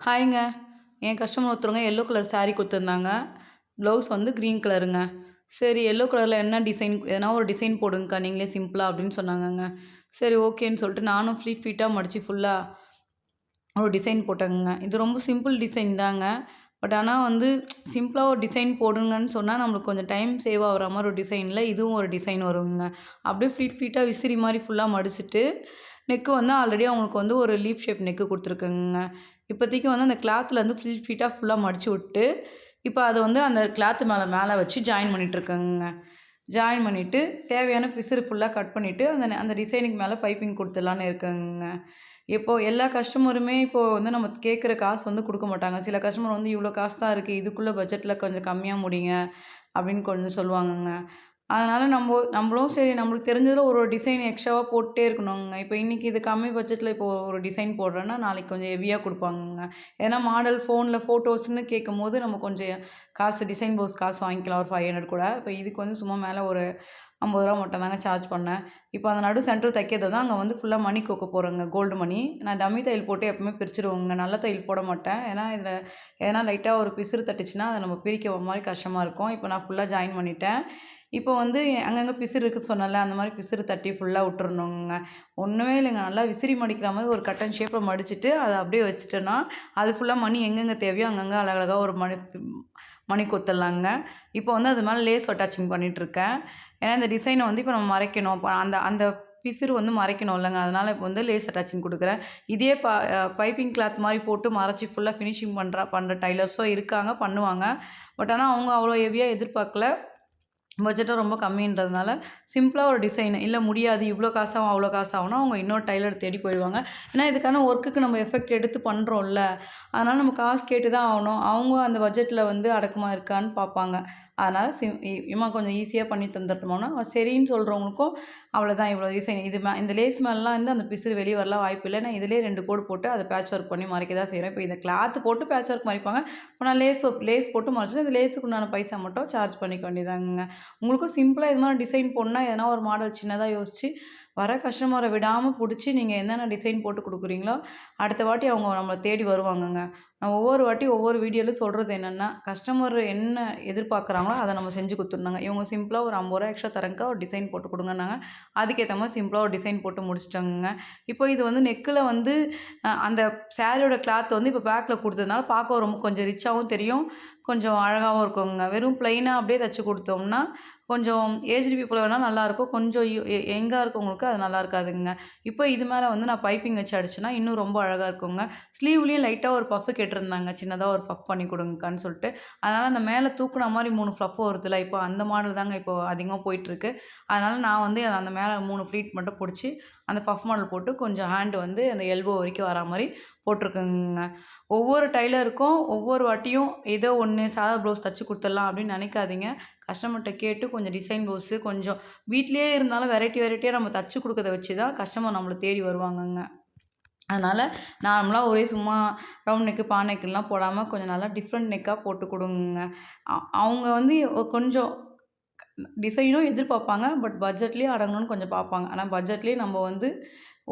ஹாய்ங்க. என் கஸ்டமர் ஒருத்தருங்க yellow colour sari கொடுத்துருந்தாங்க. ப்ளவுஸ் வந்து க்ரீன் கலருங்க சரி எல்லோ கலரில் என்ன டிசைன் எதனா ஒரு டிசைன் போடுங்கக்கா. நீங்களே சிம்பிளாக அப்படின்னு சொன்னாங்கங்க. சரி ஓகேன்னு சொல்லிட்டு நானும் ஃப்ளீட் ஃபீட்டாக மடித்து ஃபுல்லாக ஒரு டிசைன் போட்டேங்க இது ரொம்ப சிம்பிள் டிசைன் தாங்க. பட் ஆனால் வந்து சிம்பிளாக ஒரு டிசைன் போடுங்கன்னு சொன்னால் நம்மளுக்கு கொஞ்சம் டைம் சேவ் ஆகிற மாதிரி ஒரு டிசைனில் இதுவும் ஒரு டிசைன் வருங்க. அப்படியே ஃப்ளீட் ஃப்ளீட்டாக விசிறி மாதிரி ஃபுல்லாக மடிச்சுட்டு நெக்கு வந்து ஆல்ரெடி அவங்களுக்கு வந்து ஒரு லீப் ஷேப் நெக்கு கொடுத்துருக்குங்க. இப்போதைக்கு வந்து அந்த கிளாத்தில் வந்து ஃபில் ஃபீட்டாக ஃபுல்லாக மடித்து விட்டு இப்போ அதை வந்து அந்த கிளாத்து மேலே மேலே வச்சு ஜாயின் பண்ணிகிட்ருக்கேங்க ஜாயின் பண்ணிவிட்டு தேவையான பிசுறு ஃபுல்லாக கட் பண்ணிவிட்டு அந்த அந்த டிசைனுக்கு மேலே பைப்பிங் கொடுத்துடலான்னு இருக்கேங்க. இப்போது எல்லா கஸ்டமருமே இப்போது வந்து நம்ம கேட்குற காசு வந்து கொடுக்க மாட்டாங்க. சில கஸ்டமர் வந்து இவ்வளோ காசு தான் இருக்குது இதுக்குள்ளே பட்ஜெட்டில் கொஞ்சம் கம்மியாக முடிங்க அப்படின்னு கொஞ்சம் சொல்லுவாங்கங்க. அதனால் நம்ம நம்மளும் சரி நம்மளுக்கு தெரிஞ்சதில் ஒரு ஒரு டிசைன் எக்ஸ்ட்ராவாக போட்டே இருக்கணுங்க. இப்போ இன்றைக்கி இது கம்மி பட்ஜெட்டில் இப்போ ஒரு டிசைன் போடுறேன்னா நாளைக்கு கொஞ்சம் ஹெவியாக கொடுப்பாங்கங்க. ஏன்னா மாடல் ஃபோனில் ஃபோட்டோஸ்னு கேட்கும் போது நம்ம கொஞ்சம் காசு டிசைன் போஸ் காசு வாங்கிக்கலாம் ஒரு ஃபைவ் ஹண்ட்ரட் கூட. இப்போ இதுக்கு வந்து சும்மா மேலே ஒரு ஐம்பது ரூபா மட்டும் தாங்க சார்ஜ் பண்ணேன். இப்போ அந்த நடு சென்டர் தைக்கிறது தான் அங்கே வந்து ஃபுல்லாக மணி கோக்க போகிறேங்க கோல்டு மணி. நான் டம்மி தையல் போட்டு எப்பவுமே பிரிச்சுருவோங்க நல்ல தையல் போட மாட்டேன். ஏன்னா இதில் ஏன்னா லைட்டாக ஒரு பிசுறு தட்டுச்சுன்னா அதை நம்ம பிரிக்க மாதிரி கஷ்டமாக இருக்கும். இப்போ நான் ஃபுல்லாக ஜாயின் பண்ணிட்டேன். இப்போ வந்து அங்கங்கே பிசிறு இருக்குன்னு சொன்னேன்ல அந்த மாதிரி பிசிறு தட்டி ஃபுல்லாக விட்டுறணுங்க. ஒன்றுமே இல்லைங்க. நல்லா விசிறி மடிக்கிற மாதிரி ஒரு கட்டன் ஷேப்பில் மடிச்சுட்டு அதை அப்படியே வச்சுட்டோன்னா அது ஃபுல்லாக மணி எங்கெங்கே தேவையோ அங்கங்கே அழகழகாக ஒரு மணி மணி கொத்தலாங்க. இப்போ வந்து அது மேலே லேஸ் அட்டாச்சிங் பண்ணிகிட்ருக்கேன் ஏன்னா இந்த டிசைனை வந்து இப்போ நம்ம மறைக்கணும். இப்போ அந்த அந்த பிசுறு வந்து மறைக்கணும் இல்லைங்க. அதனால் இப்போ வந்து லேஸ் அட்டாச்சிங் கொடுக்குறேன். இதே ப பைப்பிங் கிளாத் மாதிரி போட்டு மறைச்சி ஃபுல்லாக ஃபினிஷிங் பண்ணுற பண்ணுற டைலர்ஸும் இருக்காங்க பண்ணுவாங்க. பட் ஆனால் அவங்க அவ்வளோ ஹெவியாக எதிர்பார்க்கல. பட்ஜெட்டும் ரொம்ப கம்மின்றதுனால சிம்பிளாக ஒரு டிசைன் இல்லை முடியாது இவ்வளோ காசாகும் அவ்வளோ காசாகும்னா அவங்க இன்னொரு டைலர் தேடி போயிடுவாங்க. ஏன்னா இதுக்கான ஒர்க்குக்கு நம்ம எஃபெக்ட் எடுத்து பண்ணுறோம்ல அதனால் நம்ம காசு கேட்டு தான் ஆகணும். அவங்க அந்த பட்ஜெட்டில் வந்து அடக்கமாக இருக்கான்னு பார்ப்பாங்க. அதனால் சிம் இம்மா கொஞ்சம் ஈஸியாக பண்ணி தந்துட்டோம்னா சரின்னு சொல்கிறவங்களுக்கும் அவ்வளோதான் இவ்வளோ டிசைன் இது மே இந்த லேஸ் மேலாம் வந்து அந்த பிசுறு வெளியே வரலாம் வாய்ப்பு இல்லை. நான் இதிலே ரெண்டு கோடு போட்டு அதை பேட்ச் ஒர்க் பண்ணி மறைக்க தான் செய்கிறேன் இப்போ இதை கிளாத்து போட்டு பேட்ச் ஒர்க் மறைப்பாங்க. இப்போ நான் லேஸ் லேஸ் போட்டு மறைச்சிட்டு இந்த லேஸுக்கு உண்டான பைசா மட்டும் சார்ஜ் பண்ணிக்க வேண்டியதாங்க. உங்களுக்கும் சிம்பிளாக இது மாதிரி டிசைன் போடணுன்னா எதனா ஒரு மாடல் சின்னதாக யோசிச்சு வர கஸ்டமரை விடாமல் பிடிச்சி நீங்கள் என்னென்ன டிசைன் போட்டு கொடுக்குறீங்களோ அடுத்த வாட்டி அவங்க நம்மளை தேடி வருவாங்கங்க. நான் ஒவ்வொரு வாட்டி ஒவ்வொரு வீடியோவில் சொல்கிறது என்னென்னா கஸ்டமர் என்ன எதிர்பார்க்குறாங்களோ அதை நம்ம செஞ்சு கொடுத்துருந்தாங்க இவங்க சிம்பிளாக ஒரு ஐம்பது ரூபா எக்ஸ்ட்ரா தரங்க ஒரு டிசைன் போட்டு கொடுங்கன்னாங்க. அதுக்கேற்ற மாதிரி சிம்பிளாக ஒரு டிசைன் போட்டு முடிச்சிட்டாங்க இப்போ இது வந்து நெக்கில் வந்து அந்த சேரீயோட கிளாத் வந்து இப்போ பேக்கில் கொடுத்ததுனால பார்க்க ரொம்ப கொஞ்சம் ரிச்சாகவும் தெரியும். கொஞ்சம் அழகாகவும் இருக்குங்க. வெறும் ப்ளைனாக அப்படியே தைச்சி கொடுத்தோம்னா கொஞ்சம் ஏஜ்டு பீப்புள் வேணால் நல்லாயிருக்கும் கொஞ்சம் எங்காக இருக்கவங்களுக்கு அது நல்லா இருக்காதுங்க. இப்போ இது மேலே வந்து நான் பைப்பிங் வச்சு அடிச்சேன்னா இன்னும் ரொம்ப அழகாக இருக்குங்க. ஸ்லீவ்லேயும் லைட்டாக ஒரு பஃப்பு கேட்டிருந்தாங்க. சின்னதாக ஒரு ஃபஃப் பண்ணி கொடுங்கக்கான்னு சொல்லிட்டு. அதனால் அந்த மேலே தூக்குன மாதிரி மூணு ஃப்ளஃப் வருதுல இப்போ அந்த மாடல் தாங்க இப்போ அதிகமாக போயிட்டுருக்கு. அதனால் நான் வந்து அந்த மேலே மூணு ஃப்ளீட் மட்டும் பிடிச்சி அந்த பஃப் மாடல் போட்டு கொஞ்சம் ஹேண்டு வந்து அந்த எல்போ வரைக்கும் வரா மாதிரி போட்டிருக்குங்க. ஒவ்வொரு டைலருக்கும் ஒவ்வொரு வாட்டியும் ஏதோ ஒன்று சாதா ப்ளவுஸ் தைச்சி கொடுத்துடலாம் அப்படின்னு நினைக்காதீங்க. கஸ்டமர்கிட்ட கேட்டு கொஞ்சம் டிசைன் ப்ளவுஸு கொஞ்சம் வீட்லேயே இருந்தாலும் வெரைட்டி வெரைட்டியாக நம்ம தச்சு கொடுக்கறத வச்சு தான் கஸ்டமர் நம்மளை தேடி வருவாங்கங்க. அதனால் நார்மலாக ஒரே சும்மா ரவுண்ட் நெக்கு பா நெக்குலாம் போடாமல் கொஞ்சம் நல்லா டிஃப்ரெண்ட் நெக்காக போட்டு கொடுங்க. அவங்க வந்து கொஞ்சம் டிசைனும் எதிர்பார்ப்பாங்க பட் பட்ஜெட்லேயே அடங்கணும்னு கொஞ்சம் பார்ப்பாங்க. ஆனால் பட்ஜெட்லேயே நம்ம வந்து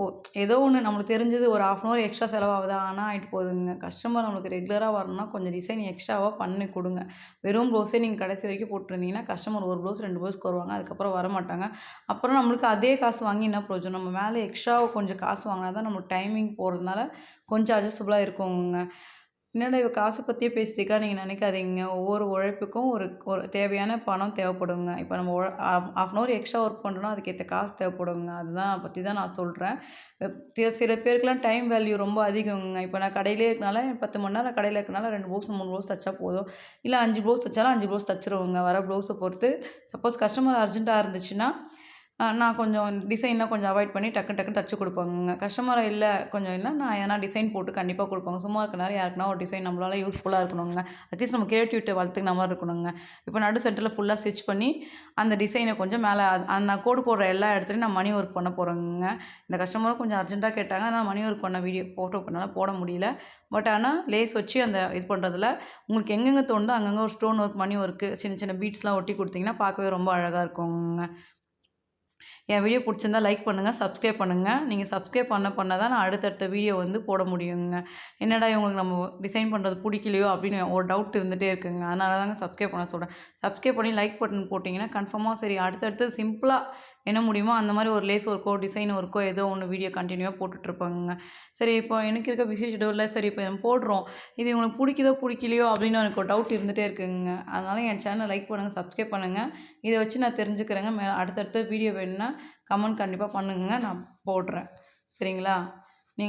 ஓ ஏதோ ஒன்று நம்மளுக்கு தெரிஞ்சது ஒரு ஆஃப் அன் ஹவர் எக்ஸ்ட்ரா செலவாகுதா ஆனால் ஆகிட்டு போகுதுங்க. கஸ்டமர் நம்மளுக்கு ரெகுலராக வரணும்னா கொஞ்சம் டிசைன் எக்ஸ்ட்ராவாக பண்ணி கொடுங்க. வெறும் ப்ளவுஸே நீங்கள் கடைசி வரைக்கும் போட்டிருந்தீங்கன்னா கஸ்டமர் ஒரு ப்ளவுஸ் ரெண்டு ப்ளவுஸ்க்கு வருவாங்க அதுக்கப்புறம் வர மாட்டாங்க அப்புறம் நம்மளுக்கு அதே காசு வாங்கி என்ன ப்ரோஜனம் நம்ம மேலே எக்ஸ்ட்ரா கொஞ்சம் காசு வாங்கினா தான் நம்ம டைமிங் போகிறதுனால கொஞ்சம் அட்ஜஸ்டபுளாக இருக்குங்க. என்னடா இவ காசு பற்றியே பேசிட்டுருக்கா? நீங்கள் நினைக்காதீங்க. ஒவ்வொரு உழைப்புக்கும் ஒரு ஒரு தேவையான பணம் தேவைப்படுங்க. இப்போ நம்ம உழ half an hour extra work பண்ணுறோன்னா அதுக்கேற்ற காசு தேவைப்படுங்க. அதுதான் பற்றி தான் நான் சொல்கிறேன் சில பேருக்குலாம் டைம் வேல்யூ ரொம்ப அதிகங்க. இப்போ நான் கடையிலே இருக்கனால பத்து மணி நேரம் கடையில் இருக்கனால ரெண்டு ப்ளவுஸ் மூணு ப்ளவுஸ் தைச்சா போதும். இல்லை அஞ்சு ப்ளவுஸ் தைச்சாலும் அஞ்சு ப்ளவுஸ் தைச்சிருவோங்க. வர ப்ளவுஸை பொறுத்து சப்போஸ் கஸ்டமர் அர்ஜென்ட்டாக இருந்துச்சுன்னா நான் கொஞ்சம் டிசைன்லாம் கொஞ்சம் அவாய்ட் பண்ணி டக்கு டக்குன்னு தச்சு கொடுப்பாங்க கஸ்டமரை இல்லை கொஞ்சம் இல்லை நான் எதனா டிசைன் போட்டு கண்டிப்பாக கொடுப்பாங்க. சும்மா இருக்க நேரம் யாருக்குனா ஒரு டிசைன் நம்மளால் யூஸ்ஃபுல்லாக இருக்கணுங்க. அட்லீஸ்ட் நம்ம கிரியேட்டிவிட்டி வளர்த்துக்கிற மாதிரி இருக்கணுங்க. இப்போ நடு சென்டரில் ஃபுல்லாக ஸ்டிச் பண்ணி அந்த டிசைனை கொஞ்சம் மேலே அந்த நான் கோடு போடுற எல்லா இடத்துலையும் நான் மணி ஒர்க் பண்ண போகிறேங்க இந்த கஸ்டமரும் கொஞ்சம் அர்ஜென்ட்டாக கேட்டாங்க. ஆனால் மணி ஒர்க் பண்ண வீடியோ ஃபோட்டோ பண்ணாலும் போட முடியல. பட் ஆனால் லேஸ் வச்சு அந்த இது பண்ணுறதுல உங்களுக்கு எங்கெங்கே தோணுதோ அங்கங்கே ஒரு ஸ்டோன் ஒர்க் மணி ஒர்க்கு சின்ன சின்ன பீட்ஸ்லாம் ஒட்டி கொடுத்தீங்கன்னா பார்க்கவே ரொம்ப அழகாக இருக்குங்க. என் வீடியோ பிடிச்சிருந்தா லைக் பண்ணுங்கள் சப்ஸ்கிரைப் பண்ணுங்கள் நீங்கள் சப்ஸ்கிரைப் பண்ண பண்ண தான் நான் அடுத்தடுத்த வீடியோ வந்து போட முடியுங்க. என்னடா இவங்களுக்கு நம்ம டிசைன் பண்ணுறது பிடிக்கலையோ அப்படின்னு ஒரு டவுட் இருந்துகிட்டே இருக்குங்க. அதனால தாங்க சப்ஸ்கிரைப் பண்ண சொல்கிறேன் சப்ஸ்கிரைப் பண்ணி லைக் பட்டன் போட்டிங்கன்னா கன்ஃபார்மாக சரி. அடுத்தடுத்து சிம்பிளாக என்ன முடியுமோ அந்த மாதிரி ஒரு லேஸ் ஒர்க்கோ டிசைன் ஒர்க்கோ ஏதோ ஒன்று வீடியோ கண்டினியூவாக போட்டுட்ருப்பாங்க சரி இப்போ எனக்கு இருக்க பிஸி ஷெடியூலில் சரி இப்போ நம்ம போடுறோம். இது இவங்களுக்கு பிடிக்குதோ பிடிக்கலையோ அப்படின்னு எனக்கு ஒரு டவுட் இருந்துகிட்டே இருக்குங்க. அதனால் என் சேனலை லைக் பண்ணுங்கள் சப்ஸ்கிரைப் பண்ணுங்கள் இதை வச்சு நான் தெரிஞ்சுக்கிறேங்க. மே அடுத்தடுத்த வீடியோ வேணும்னா கமெண்ட் கண்டிப்பாக பண்ணுங்க. நான் போடுறேன். சரிங்களா? நீ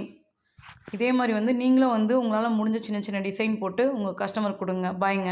இதே மாதிரி வந்து நீங்களும் வந்து உங்களால் முடிஞ்ச சின்ன சின்ன டிசைன் போட்டு உங்கள் கஸ்டமர் கொடுங்க. பாய்ங்க